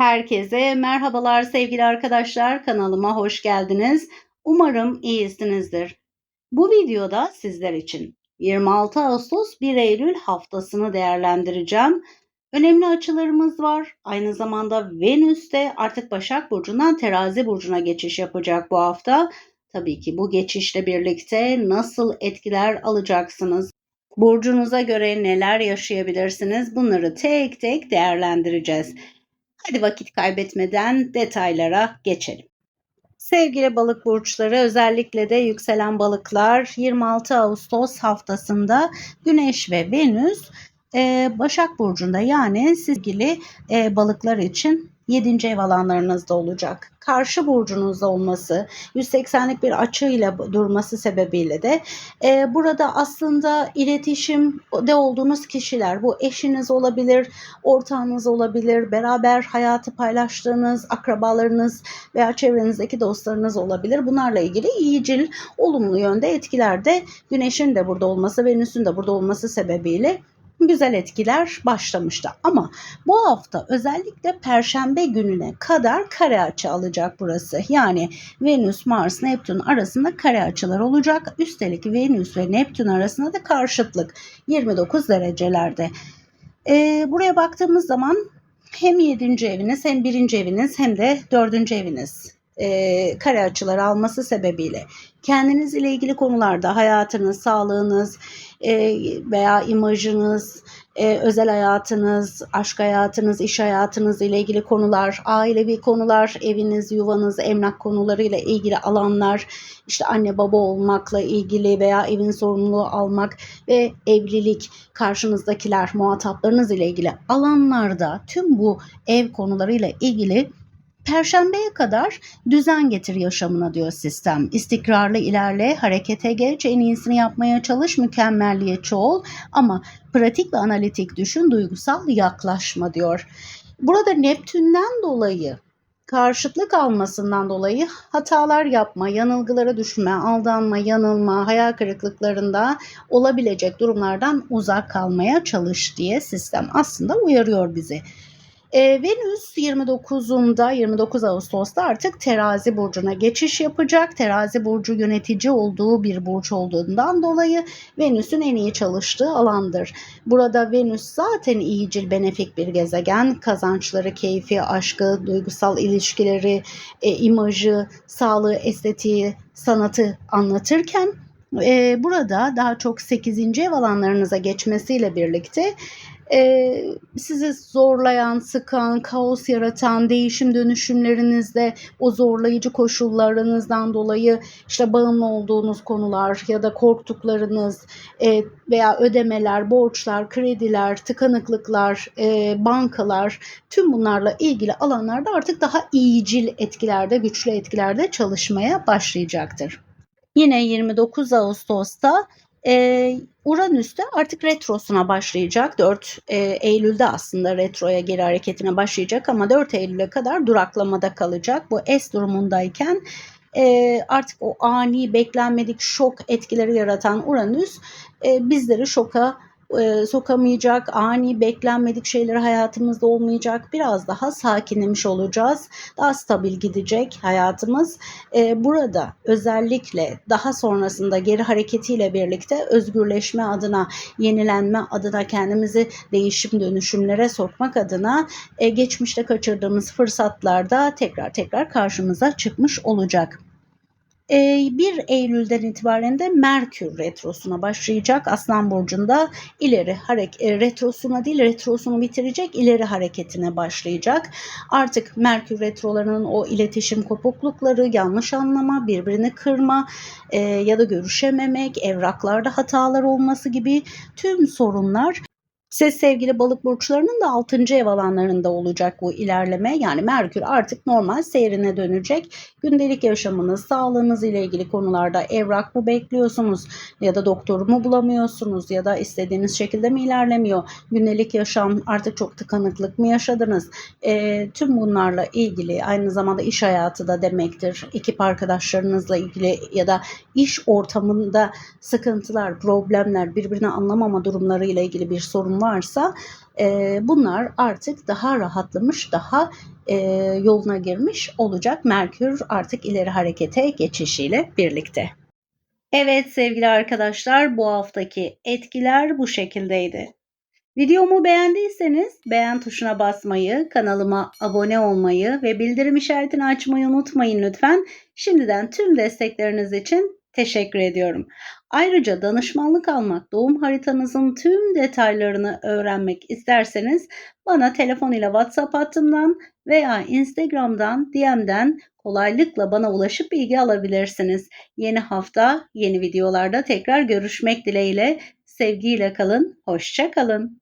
Herkese merhabalar sevgili arkadaşlar. Kanalıma hoş geldiniz. Umarım iyisinizdir. Bu videoda sizler için 26 Ağustos 1 Eylül haftasını değerlendireceğim. Önemli açılarımız var. Aynı zamanda Venüs de artık Başak Burcu'ndan Terazi Burcu'na geçiş yapacak bu hafta. Tabii ki bu geçişle birlikte nasıl etkiler alacaksınız? Burcunuza göre neler yaşayabilirsiniz? Bunları tek tek değerlendireceğiz. Hadi vakit kaybetmeden detaylara geçelim. Sevgili balık burçları özellikle de yükselen balıklar 26 Ağustos haftasında Güneş ve Venüs e, Başak Burcu'nda yani sevgili e, balıklar için 7. ev alanlarınızda olacak. Karşı burcunuzda olması, 180'lik bir açıyla durması sebebiyle de e, burada aslında iletişimde olduğunuz kişiler, bu eşiniz olabilir, ortağınız olabilir, beraber hayatı paylaştığınız akrabalarınız veya çevrenizdeki dostlarınız olabilir. Bunlarla ilgili iyicil, olumlu yönde etkiler de Güneş'in de burada olması, Venüs'ün de burada olması sebebiyle güzel etkiler başlamıştı. Ama bu hafta özellikle perşembe gününe kadar kare açı alacak burası. Yani Venüs, Mars, Neptün arasında kare açılar olacak. Üstelik Venüs ve Neptün arasında da karşıtlık 29 derecelerde. Ee, buraya baktığımız zaman hem 7. eviniz hem 1. eviniz hem de 4. eviniz e, kare açıları alması sebebiyle. Kendiniz ile ilgili konularda hayatınız, sağlığınız e, veya imajınız, e, özel hayatınız, aşk hayatınız, iş hayatınız ile ilgili konular, ailevi konular, eviniz, yuvanız, emlak konularıyla ilgili alanlar, işte anne baba olmakla ilgili veya evin sorumluluğu almak ve evlilik, karşınızdakiler, muhataplarınız ile ilgili alanlarda tüm bu ev konularıyla ilgili Perşembeye kadar düzen getir yaşamına diyor sistem. İstikrarlı ilerle, harekete geç, en iyisini yapmaya çalış, mükemmelliyetçi ol ama pratik ve analitik düşün, duygusal yaklaşma diyor. Burada Neptün'den dolayı karşıtlık almasından dolayı hatalar yapma, yanılgılara düşme, aldanma, yanılma, hayal kırıklıklarında olabilecek durumlardan uzak kalmaya çalış diye sistem aslında uyarıyor bizi. E, Venüs 29'unda 29 Ağustos'ta artık terazi burcuna geçiş yapacak. Terazi burcu yönetici olduğu bir burç olduğundan dolayı Venüs'ün en iyi çalıştığı alandır. Burada Venüs zaten iyicil benefik bir gezegen. Kazançları, keyfi, aşkı, duygusal ilişkileri, e, imajı, sağlığı, estetiği, sanatı anlatırken e, burada daha çok 8. ev alanlarınıza geçmesiyle birlikte e, sizi zorlayan, sıkan, kaos yaratan değişim dönüşümlerinizde o zorlayıcı koşullarınızdan dolayı işte bağımlı olduğunuz konular ya da korktuklarınız e, veya ödemeler, borçlar, krediler, tıkanıklıklar, e, bankalar tüm bunlarla ilgili alanlarda artık daha iyicil etkilerde, güçlü etkilerde çalışmaya başlayacaktır. Yine 29 Ağustos'ta e, Uranüs de artık retrosuna başlayacak. 4 e, Eylül'de aslında retroya geri hareketine başlayacak ama 4 Eylül'e kadar duraklamada kalacak. Bu S durumundayken e, artık o ani beklenmedik şok etkileri yaratan Uranüs e, bizleri şoka e, sokamayacak, ani beklenmedik şeyler hayatımızda olmayacak. Biraz daha sakinlemiş olacağız. Daha stabil gidecek hayatımız. E, burada özellikle daha sonrasında geri hareketiyle birlikte özgürleşme adına, yenilenme adına kendimizi değişim dönüşümlere sokmak adına e, geçmişte kaçırdığımız fırsatlarda tekrar tekrar karşımıza çıkmış olacak. 1 ee, Eylül'den itibaren de Merkür retrosuna başlayacak. Aslan burcunda ileri hareket retrosuna değil retrosunu bitirecek ileri hareketine başlayacak. Artık Merkür retrolarının o iletişim kopuklukları, yanlış anlama, birbirini kırma e, ya da görüşememek, evraklarda hatalar olması gibi tüm sorunlar siz sevgili balık burçlarının da 6. ev alanlarında olacak bu ilerleme. Yani Merkür artık normal seyrine dönecek. Gündelik yaşamınız, sağlığınız ile ilgili konularda evrak mı bekliyorsunuz ya da doktoru mu bulamıyorsunuz ya da istediğiniz şekilde mi ilerlemiyor? Gündelik yaşam artık çok tıkanıklık mı yaşadınız? E, tüm bunlarla ilgili aynı zamanda iş hayatı da demektir. Ekip arkadaşlarınızla ilgili ya da iş ortamında sıkıntılar, problemler, birbirini anlamama durumları ile ilgili bir varsa e, bunlar artık daha rahatlamış, daha e, yoluna girmiş olacak. Merkür artık ileri harekete geçişiyle birlikte. Evet sevgili arkadaşlar bu haftaki etkiler bu şekildeydi. Videomu beğendiyseniz beğen tuşuna basmayı, kanalıma abone olmayı ve bildirim işaretini açmayı unutmayın lütfen. Şimdiden tüm destekleriniz için teşekkür ediyorum. Ayrıca danışmanlık almak, doğum haritanızın tüm detaylarını öğrenmek isterseniz bana telefon ile WhatsApp hattımdan veya Instagram'dan, DM'den kolaylıkla bana ulaşıp bilgi alabilirsiniz. Yeni hafta, yeni videolarda tekrar görüşmek dileğiyle. Sevgiyle kalın, hoşça kalın.